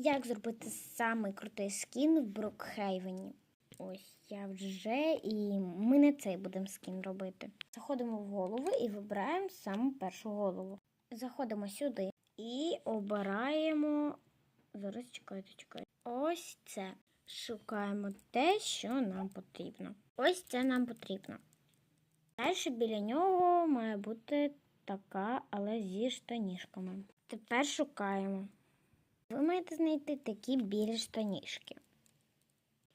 Як зробити самий крутий скін в Брукхейвені? Ось я вже і ми не цей будемо скін робити. Заходимо в голову і вибираємо саму першу голову. Заходимо сюди і обираємо. Зараз чекайте, чекайте. Ось це. Шукаємо те, що нам потрібно. Ось це нам потрібно. Далі біля нього має бути така, але зі штанішками. Тепер шукаємо. Ви маєте знайти такі білі штанішки.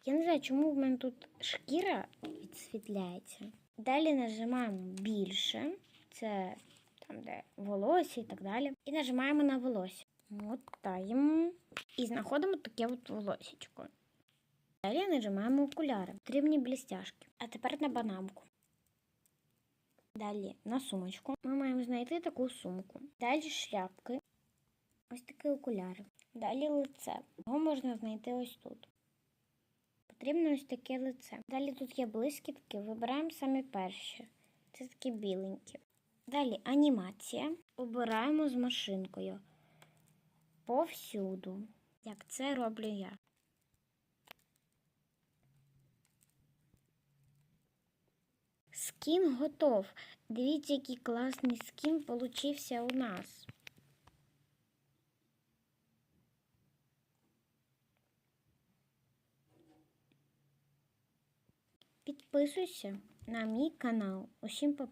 Я не знаю, чому в мене тут шкіра відсвітляється. Далі нажимаємо більше, це там, де волосся і так далі. І нажимаємо на волосся. Мотаємо і знаходимо таке от волосечко. Далі нажимаємо окуляри. Потрібні блістяшки. А тепер на банамку. Далі на сумочку. Ми маємо знайти таку сумку. Далі шляпки. Ось такі окуляри. Далі лице. Його можна знайти ось тут. Потрібно ось таке лице. Далі тут є блискітки, вибираємо самі перші. Це такі біленькі. Далі анімація. Обираємо з машинкою. Повсюду. Як це роблю я. Скін готов. Дивіться, який класний скін получився у нас. Підписуйся на мій канал. Усім па-па.